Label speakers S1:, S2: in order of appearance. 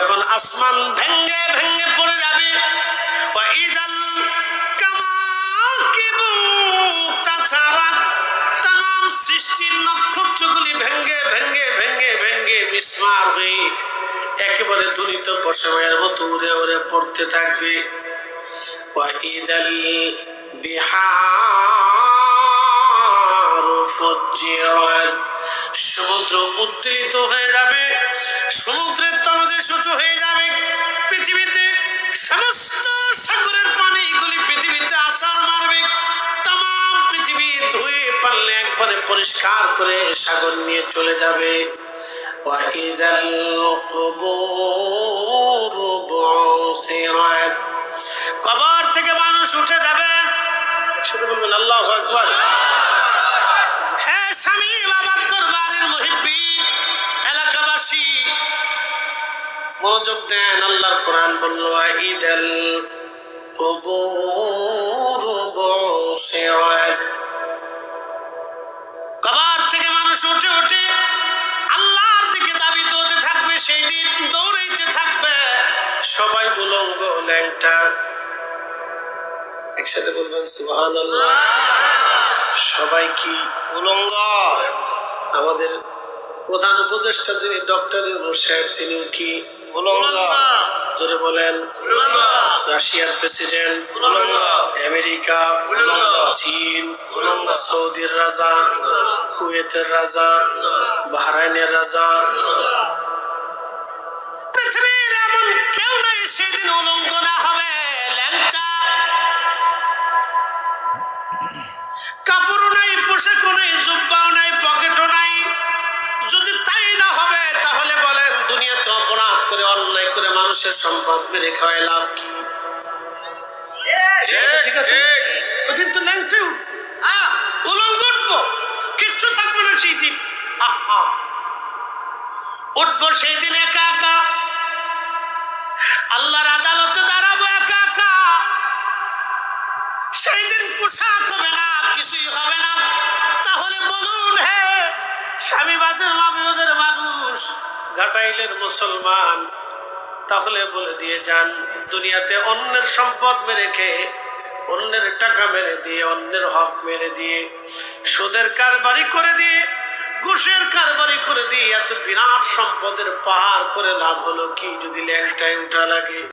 S1: যখন আসমান ভেঙ্গে ভেঙ্গে পড়ে যাবে তাছাড়া তাম সৃষ্টির নক্ষত্রগুলি ভেঙ্গে ভেঙ্গে ভেঙ্গে ভেঙ্গে মিসমার হয়ে একেবারে ধুনিত পশমের মতো উড়ে উড়ে পড়তে থাকবে। ওয়াইদাল বিহার সমুদ্র উদ্দীলিত হয়ে যাবে সূচু হয়ে যাবে। পৃথিবীতে সমস্ত সাগরের পৃথিবীতে আসার মারবে। তাম পৃথিবী ধুয়ে পারলে একবারে পরিষ্কার করে সাগর নিয়ে চলে যাবে। কবর থেকে মানুষ উঠে যাবে। আল্লাহ হ্যাঁ স্বামী বাবার দরবারের মহিবীর মনোযোগ দেন, আল্লাহর কোরআন বলল ঈদাল কবুর থেকে মানুষ উঠে উঠে আল্লাহর দিকে দাবিত হতে থাকবে, সেই দিন দৌড়াইতে থাকবে। সবাই উলঙ্গ ল্যাংটা। একসাথে বলবেন, সুবহানাল্লাহ। সবাই কি উলঙ্গ? আমাদের প্রধান উপদেষ্টা যিনি ডক্টর ইউনুস সাহেব, তিনিও কি জোরে বলেন। রাশিয়ার প্রেসিডেন্ট। আমেরিকা। চীন। সৌদির রাজা। কুয়েতের রাজা। বাহরাইনের রাজা। পৃথিবীর এমন কেউ নাই সেদিন করে মানুষের সম্পদ মেরে খাওয়ায় লাভ কি? ঠিক আছে ওদিন তো ল্যাংটেও উলঙ্গ উঠবো। কিচ্ছু থাকবে না সেই দিন। উঠবো সেই দিন একা একা। আল্লাহর আদালতে দাঁড়াবো একা একা। সেই দিন পোশাক হবে না কিছুই হবে না। তাহলে বলুন হে স্বামীবাদের মাবিবাদের মানুষ ঘাটাইলের মুসলমান তাহলে বলে দিয়ে যান, দুনিয়াতে অন্যের সম্পদ মেরে খেয়ে, অন্যের টাকা মেরে দিয়ে, অন্যের হক মেরে দিয়ে, সুদের কারবারি করে দিয়ে, ঘুষের কারবারি করে দিয়ে, এত বিরাট সম্পদের পাহাড় করে লাভ হলো কি? যদি ল্যাংটায় উঠা লাগে।